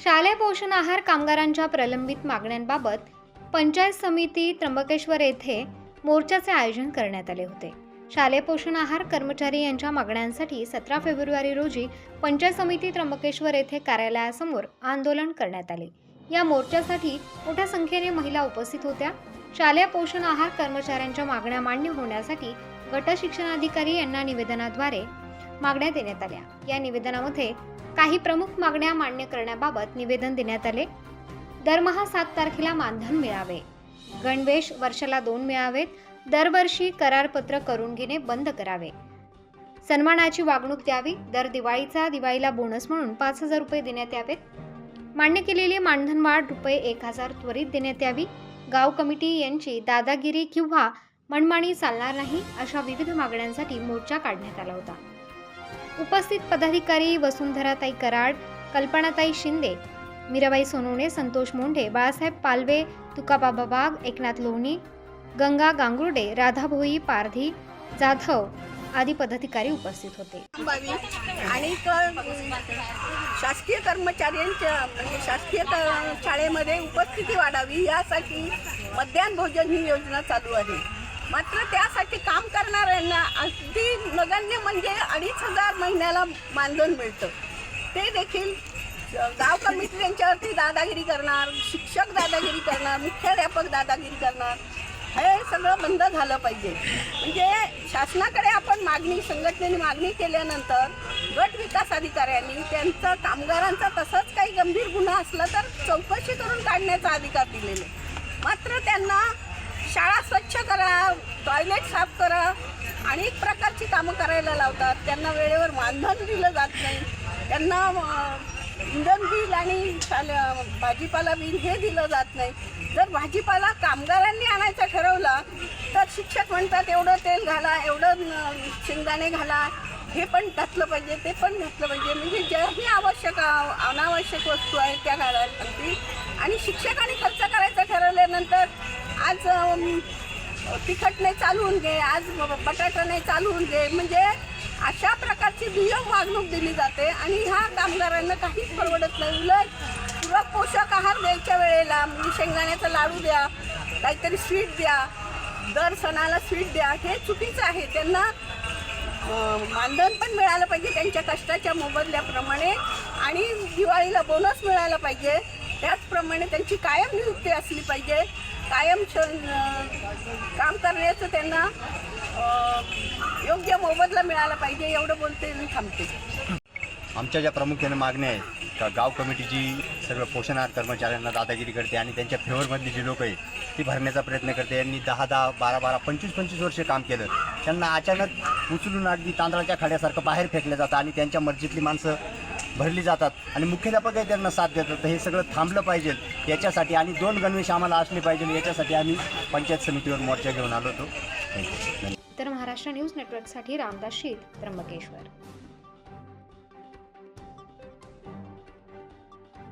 शालेय पोषण आहार कामगारांच्या प्रलंबित मागण्यांबाबत पंचायत समिती त्र्यंबकेश्वर येथे मोर्चाचे आयोजन करण्यात आले होते. शालेय पोषण आहार कर्मचारी यांच्या मागण्यांसाठी सतरा फेब्रुवारी रोजी पंचायत समिती त्र्यंबकेश्वर येथे कार्यालयासमोर आंदोलन करण्यात आले. या मोर्चासाठी मोठ्या संख्येने महिला उपस्थित होत्या. शालेय पोषण आहार कर्मचाऱ्यांच्या मागण्या मान्य होण्यासाठी गट शिक्षणाधिकारी यांना निवेदनाद्वारे मागण्या देण्यात आल्या. या निवेदनामध्ये काही प्रमुख मागण्या मान्य करण्याबाबत निवेदन देण्यात आले. दरमहा सात तारखेला मानधन मिळावे. गणवेश वर्षाला दोन मिळावेत. दरवर्षी करारपत्र करून घेणे बंद करावे. सन्मानाची वागणूक द्यावी. दर दिवाळीचा दिवाळीला बोनस म्हणून पाच हजार रुपये देण्यात यावेत. मान्य केलेली मानधन वाढ रुपये एक हजार त्वरित देण्यात यावी. गाव कमिटी यांची दादागिरी किंवा मनमानी चालणार नाही अशा विविध मागण्यांसाठी मोर्चा काढण्यात आला होता. उपस्थित पदाधिकारी वसुंधराताई कराड कल्पनाताई शिंदे मीराबाई सोनवणे संतोष मोंढे बाळासाहेब पालवे तुकाबाबा बाग एकनाथ लोणी गंगा गांगुर्डे राधाभोई पारधी जाधव आदी पदाधिकारी उपस्थित होते. आणि शासकीय कर्मचाऱ्यांच्या म्हणजे शासकीय शाळेमध्ये उपस्थिती वाढावी यासाठी मध्यान्ह भोजन ही योजना चालू आहे. मात्र त्यासाठी काम करणाऱ्यांना अगदी नगण्य म्हणजे अडीच हजार महिन्याला मानधन मिळतं. ते देखील गाव कमिटी त्यांच्यावरती दादागिरी करणार शिक्षक दादागिरी करणार मुख्याध्यापक दादागिरी करणार हे सगळं बंद झालं पाहिजे. म्हणजे शासनाकडे आपण मागणी संघटनेने मागणी केल्यानंतर गट विकास अधिकाऱ्यांनी त्यांचा कामगारांचा तसंच काही गंभीर गुन्हा असला तर चौकशी करून काढण्याचा अधिकार दिलेला मात्र त्यांना शाळा स्वच्छ करा टॉयलेट साफ करा अनेक प्रकारची कामं करायला लावतात. त्यांना वेळेवर मानधन दिलं जात नाही. त्यांना इंधन बिल आणि भाजीपाला बिल हे दिलं जात नाही. जर भाजीपाला कामगारांनी आणायचा ठरवला तर शिक्षक म्हणतात एवढं तेल घाला एवढं शेंगदाणे घाला. हे पण घातलं पाहिजे ते पण घातलं पाहिजे. म्हणजे ज्याही आवश्यक अनावश्यक वस्तू आहेत त्या घालायला लागतील. आणि शिक्षकांनी खर्च करायचा ठरवल्यानंतर आज तिखट नाही चालवून घे आज बटाटा नाही चालवून घे म्हणजे अशा प्रकारची दुय्यम वागणूक दिली जाते आणि ह्या कामगारांना काहीच परवडत नाही. उलट पूरक पोषक आहार द्यायच्या वेळेला म्हणजे शेंगदाण्याचा लाडू द्या काहीतरी स्वीट द्या दर सणाला स्वीट द्या हे चुकीचं आहे. त्यांना मानधन पण मिळालं पाहिजे त्यांच्या कष्टाच्या मोबदल्याप्रमाणे आणि दिवाळीला बोनस मिळाला पाहिजे. त्याचप्रमाणे त्यांची कायम नियुक्ती असली पाहिजे. कायम काम करण्याचं त्यांना योग्य मोबदला मिळाला पाहिजे एवढं बोलते मी थांबते. आमच्या ज्या प्रामुख्याने मागण्या आहेत का गाव कमिटीची सर्व पोषणार्थ कर्मचाऱ्यांना दादागिरी करते आणि त्यांच्या फेवरमधली जी लोक आहेत ती भरण्याचा प्रयत्न करते. यांनी दहा दहा बारा बारा पंचवीस पंचवीस वर्ष काम केलं. त्यांना अचानक उचलून अगदी तांदळाच्या खाड्यासारखं बाहेर फेकलं जातं आणि त्यांच्या मर्जीतली माणसं भरली जातात आणि मुख्याध्यापकही त्यांना साथ देतात. हे सगळं थांबलं पाहिजे. याच्यासाठी आणि दोन गणवेश आम्हाला असले पाहिजे. याच्यासाठी आम्ही पंचायत समितीवर मोर्चा घेऊन आलो होतो. तर महाराष्ट्र न्यूज नेटवर्कसाठी रामदास शीत त्र्यंबकेश्वर.